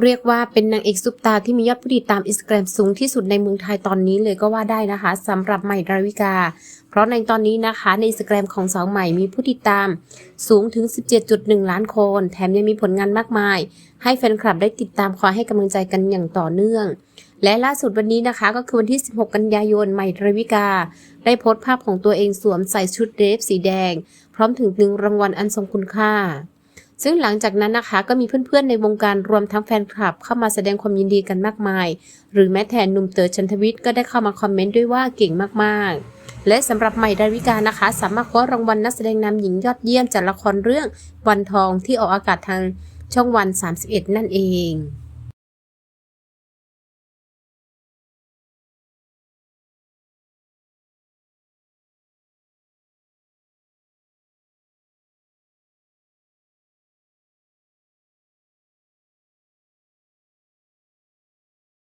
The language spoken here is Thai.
เรียกว่าเป็นนางเอกซุปตาที่มียอดผู้ติดตามอินสตาแกรมสูงที่สุดในเมืองไทยตอนนี้เลยก็ว่าได้นะคะสำหรับใหม่ดาวิกา เพราะในตอนนี้นะคะในอินสตาแกรมของสาวใหม่มีผู้ติดตามสูงถึง 17.1 ล้านคน แถมยังมีผลงานมากมาย ให้แฟนคลับได้ติดตามคอยให้กำลังใจกันอย่างต่อเนื่อง และล่าสุดวันนี้นะคะก็คือวันที่ 16 กันยายนใหม่ดาวิกา ได้โพสต์ภาพของตัวเองสวมใส่ชุดเดรสสีแดง พร้อมถึงหนึ่งรางวัลอันทรงคุณค่า ซึ่งหลังจากนั้นนะคะก็มีเพื่อนๆในวงการรวมทั้งแฟนคลับ เข้ามาแสดงความยินดีกันมากมาย หรือแม้แต่หนุ่มเต๋อชันทวิทย์ก็ได้เข้ามาคอมเมนต์ด้วยว่าเก่งมากๆ และสำหรับใหม่ดาวิกานะคะ สามารถคว้ารางวัลนักแสดงนำหญิงยอดเยี่ยมจากละครเรื่องวันทองที่ออกอากาศทางช่องวัน 31 นั่นเอง